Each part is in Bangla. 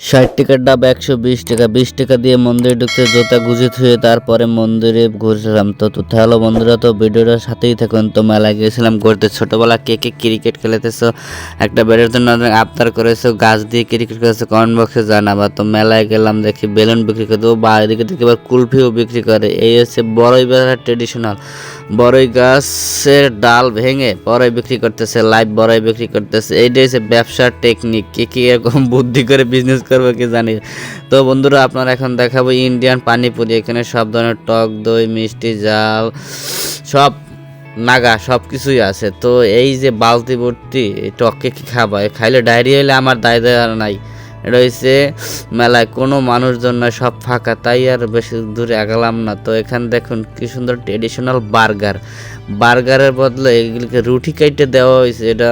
ষাট টাকার ডাব, একশো বিশ টাকা। বিশ টাকা দিয়ে মন্দিরে ঢুকতে জোতা গুজে থুয়ে তারপরে মন্দিরে ঘুরছিলাম। তো তো হ্যালো বন্ধুরা, তো ভিডিওটার সাথেই থাকুন। তো মেলায় গিয়েছিলাম ঘুরতে। ছোটোবেলা কে কে ক্রিকেট খেলেতেছো? একটা বেড়ের জন্য আবদার করেছ। গাছ দিয়ে ক্রিকেট খেলেছো? কমেন্ট বক্সে জানাবা। তো মেলায় গেলাম, দেখি বেলুন বিক্রি করে দেবো বা এদিকে দেখি এবার কুলফিও বিক্রি করে। এই হচ্ছে বড়ই বেলা ট্রেডিশনাল বড়ই গাছের ডাল ভেঙে বড়ই বিক্রি করতেছে, লাইভ বড়ই বিক্রি করতেছে। এইটাই হচ্ছে ব্যবসার টেকনিক কে কি এরকম বুদ্ধি করে বিজনেস করবে কি জানি। তো বন্ধুরা, আপনারা এখন দেখাবো ইন্ডিয়ান পানিপুরি। এখানে সব ধরনের টক দই, মিষ্টি, জাল, সব নাগা সব কিছুই আছে। তো এই যে বালতি ভর্তি টককে কি খাবা? খাইলে ডায়রিয়া হলে আমার দায় আর নাই। হচ্ছে মেলায় কোনো মানুষজন নয় সব ফাঁকা, তাই আর বেশি দূরে আগালাম না। তো এখানে দেখুন কি সুন্দর ট্রেডিশনাল বার্গার। বার্গারের বদলে এগুলিকে রুটি কাইটে দেওয়া হয়েছে এটা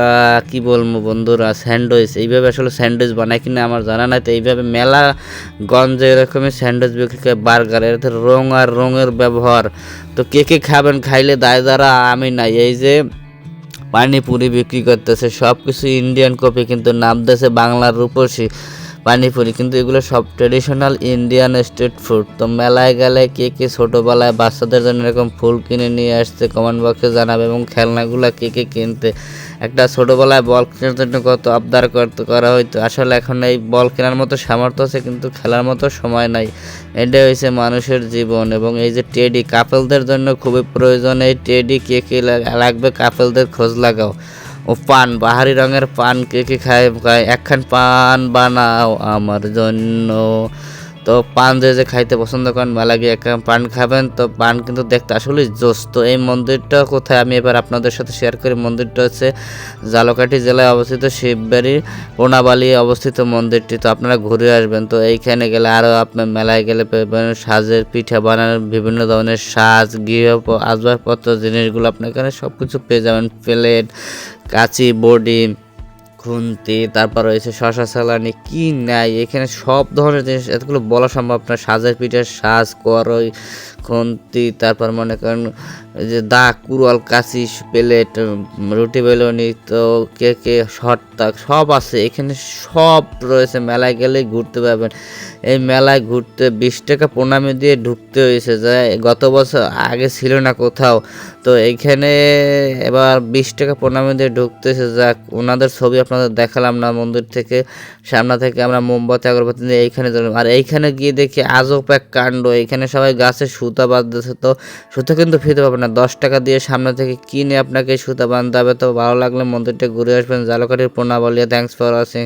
কি বলব বন্ধুরা, স্যান্ডউইচ। এইভাবে আসলে স্যান্ডউইচ বানায় কিনা আমার জানা নাই, তো এইভাবে মেলা গঞ্জে এরকমই স্যান্ডউইচ বিক্রি করে বার্গার এতে রং আর রঙের ব্যবহার। তো কে কে খাবেন, খাইলে দায় দ্বারা আমি নাই। এই যে পানিপুরি বিক্রি করতেছে সব কিছু ইন্ডিয়ান কপি কিন্তু নাম দিয়েছে বাংলার রূপসী পানিপুরি। কিন্তু এগুলো সব ট্রেডিশনাল ইন্ডিয়ান স্ট্রিট ফুড তো মেলায় গেলে কে কে ছোটোবেলায় বাচ্চাদের জন্য এরকম ফুল কিনে নিয়ে আসতে কমেন্ট বক্সে জানাবে এবং খেলনাগুলো কে কে কিনতে একটা ছোটোবেলায় বল কেনার জন্য কত আবদার করতে করা হইতো। আসলে এখন এই বল কেনার মতো সামর্থ্য আছে, কিন্তু খেলার মতো সময় নাই। এটাই হয়েছে মানুষের জীবন এবং এই যে টেডি, কাপেলদের জন্য খুবই প্রয়োজন এই টেডি, কে কে লাগ- লাগবে কাপেলদের খোঁজ লাগাও। ও পান, বাহারি রঙের পান কে কে খায় খায় একখান পান বানাও আমার জন্য। তো পান যে যে খাইতে পছন্দ করেন, মেলা গিয়ে একখান পান খাবেন। তো পান কিন্তু দেখতে আসলে জোস। তো এই মন্দিরটা কোথায়? আমি এবার আপনাদের সাথে শেয়ার করি। মন্দিরটা হচ্ছে জালকাঠি জেলায় অবস্থিত শিববাড়ি পোনাবালি অবস্থিত মন্দিরটি। তো আপনারা ঘুরে আসবেন। তো এইখানে গেলে আরও আপনার মেলায় গেলে সাজের পিঠা বানানোর বিভিন্ন ধরনের সাজ গৃহ আসবাবপত্র, জিনিসগুলো আপনার এখানে সব কিছু পেয়ে যাবেন। প্লেট, কাঁচি, বডি খুন্তি তারপর রয়েছে শশা সালানি কি নাই? এখানে সব ধরনের জিনিস, এতগুলো বলা সম্ভব না। সাজের পিঠের সাজ, করই, খুন্তি, তারপর মনে করেন যে দা কুড়াল, কাশি, প্লেট রুটি, বেলুনি তো কে কে শর্ট তাক, সব আছে। এখানে সব রয়েছে। মেলায় গেলেই ঘুরতে পারবেন। এই মেলায় ঘুরতে বিশ টাকা প্রণামী দিয়ে ঢুকতে হয়েছে। যা গত বছর আগে ছিল না কোথাও। তো এইখানে এবার বিশ টাকা প্রণামী দিয়ে ঢুকতেছে। যাক, ওনাদের ছবি আপনাদের দেখালাম না মন্দির থেকে, সামনে থেকে আমরা মোমবাতি, আগরবাতি নিয়ে এইখানে আর এইখানে গিয়ে দেখি আজব এক কাণ্ড, এইখানে সবাই গাছে সুতা বাঁধতেছে তো, সুতা কিন্তু ফিরতে পারবে না। দশ টাকা দিয়ে সামনে থেকে কিনে আপনাকে সুতা বাঁধতে হবে, তো ভালো লাগলে মন্দিরটা ঘুরে আসবেন। জালকাঠির পোনা বলিয়া থ্যাংকস ফর ওয়াচিং